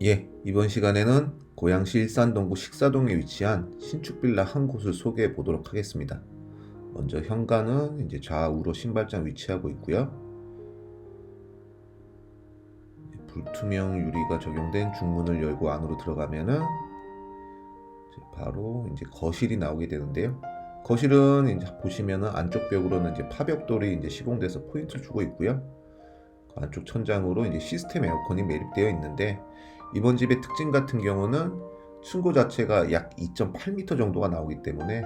예, 이번 시간에는 고양시 일산동구 식사동에 위치한 신축 빌라 한 곳을 소개해 보도록 하겠습니다. 먼저 현관은 이제 좌우로 신발장 위치하고 있고요. 불투명 유리가 적용된 중문을 열고 안으로 들어가면은 바로 이제 거실이 나오게 되는데요. 거실은 이제 보시면은 안쪽 벽으로는 이제 파벽돌이 이제 시공돼서 포인트를 주고 있고요. 그 안쪽 천장으로 이제 시스템 에어컨이 매립되어 있는데 이번 집의 특징 같은 경우는 층고 자체가 약 2.8m 정도가 나오기 때문에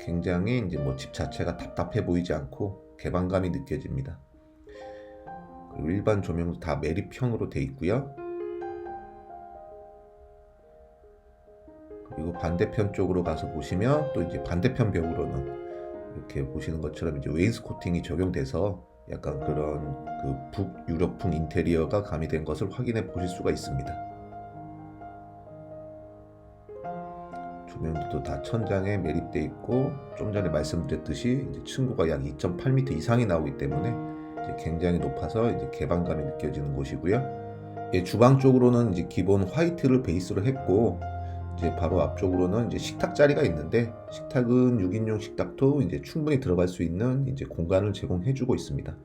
굉장히 이제 뭐 집 자체가 답답해 보이지 않고 개방감이 느껴집니다. 그리고 일반 조명도 다 매립형으로 돼 있고요. 그리고 반대편 쪽으로 가서 보시면 또 이제 반대편 벽으로는 이렇게 보시는 것처럼 이제 웨인스코팅이 적용돼서 약간 그런 그 북유럽풍 인테리어가 가미된 것을 확인해 보실 수가 있습니다. 조명도 다 천장에 매립돼 있고 좀 전에 말씀드렸듯이 층고가 약 2.8m 이상이 나오기 때문에 굉장히 높아서 이제 개방감이 느껴지는 곳이고요. 예, 주방 쪽으로는 이제 기본 화이트를 베이스로 했고 이제 바로 앞쪽으로는 이제 식탁 자리가 있는데 식탁은 6인용 식탁도 이제 충분히 들어갈 수 있는 이제 공간을 제공해주고 있습니다.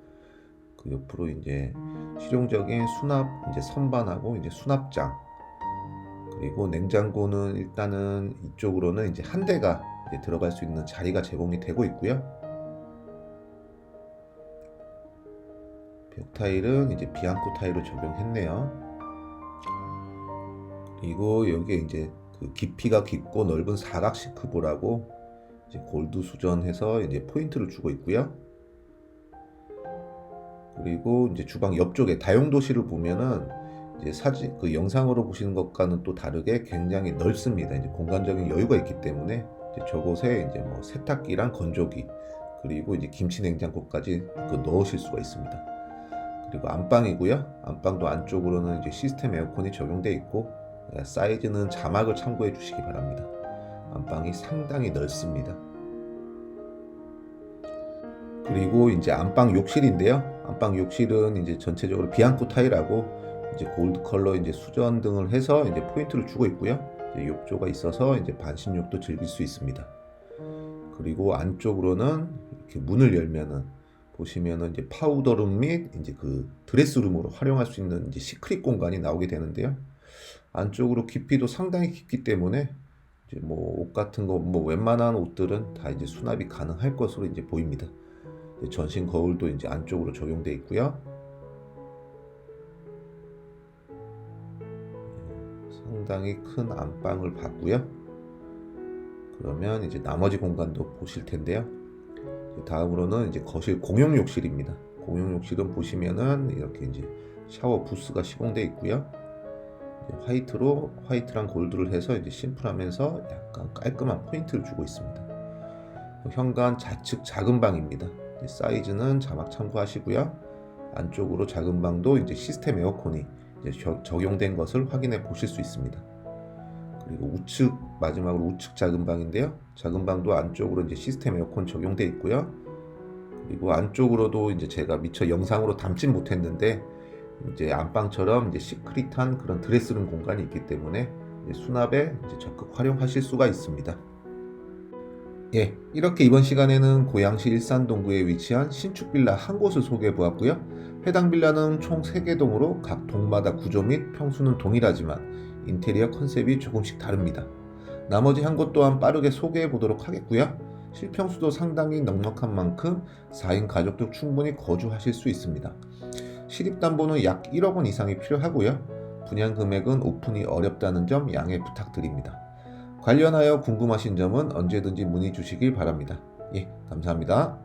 그 옆으로 이제 실용적인 수납 이제 선반하고 이제 수납장 그리고 냉장고는 일단은 이쪽으로는 이제 한 대가 이제 들어갈 수 있는 자리가 제공이 되고 있고요. 벽 타일은 이제 비앙코 타일을 적용했네요. 그리고 여기에 이제 그 깊이가 깊고 넓은 사각식 크보라고 이제 골드 수전해서 이제 포인트를 주고 있고요. 그리고 이제 주방 옆쪽에 다용도실을 보면은 이제 사진 그 영상으로 보시는 것과는 또 다르게 굉장히 넓습니다. 이제 공간적인 여유가 있기 때문에 이제 저곳에 이제 뭐 세탁기랑 건조기 그리고 이제 김치 냉장고까지 그 넣으실 수가 있습니다. 그리고 안방이고요. 안방도 안쪽으로는 이제 시스템 에어컨이 적용돼 있고 사이즈는 자막을 참고해 주시기 바랍니다. 안방이 상당히 넓습니다. 그리고 이제 안방 욕실인데요. 안방 욕실은 이제 전체적으로 비앙코 타일하고 이제 골드 컬러 이제 수전 등을 해서 이제 포인트를 주고 있고요. 욕조가 있어서 이제 반신욕도 즐길 수 있습니다. 그리고 안쪽으로는 이렇게 문을 열면은 보시면은 이제 파우더룸 및 이제 그 드레스룸으로 활용할 수 있는 이제 시크릿 공간이 나오게 되는데요. 안쪽으로 깊이도 상당히 깊기 때문에 이제 뭐 옷 같은 거 뭐 웬만한 옷들은 다 이제 수납이 가능할 것으로 이제 보입니다. 전신 거울도 이제 안쪽으로 적용돼 있고요. 상당히 큰 안방을 봤고요. 그러면 이제 나머지 공간도 보실 텐데요. 다음으로는 이제 거실 공용 욕실입니다. 공용 욕실은 보시면은 이렇게 이제 샤워 부스가 시공돼 있고요. 화이트로 화이트랑 골드를 해서 이제 심플하면서 약간 깔끔한 포인트를 주고 있습니다. 현관 좌측 작은 방입니다. 사이즈는 자막 참고하시고요. 안쪽으로 작은 방도 이제 시스템 에어컨이 적용된 것을 확인해 보실 수 있습니다. 그리고 우측 마지막으로 우측 작은 방인데요. 작은 방도 안쪽으로 이제 시스템 에어컨 적용돼 있고요. 그리고 안쪽으로도 이제 제가 미처 영상으로 담진 못했는데 이제 안방처럼 이제 시크릿한 그런 드레스룸 공간이 있기 때문에 수납에 이제 적극 활용하실 수가 있습니다. 예, 이렇게 이번 시간에는 고양시 일산동구에 위치한 신축 빌라 한 곳을 소개해 보았고요. 해당 빌라는 총 3개 동으로 각 동마다 구조 및 평수는 동일하지만 인테리어 컨셉이 조금씩 다릅니다. 나머지 한 곳 또한 빠르게 소개해 보도록 하겠고요. 실평수도 상당히 넉넉한 만큼 4인 가족도 충분히 거주하실 수 있습니다. 실입담보는 약 1억 원 이상이 필요하고요. 분양 금액은 오픈이 어렵다는 점 양해 부탁드립니다. 관련하여 궁금하신 점은 언제든지 문의 주시길 바랍니다. 예, 감사합니다.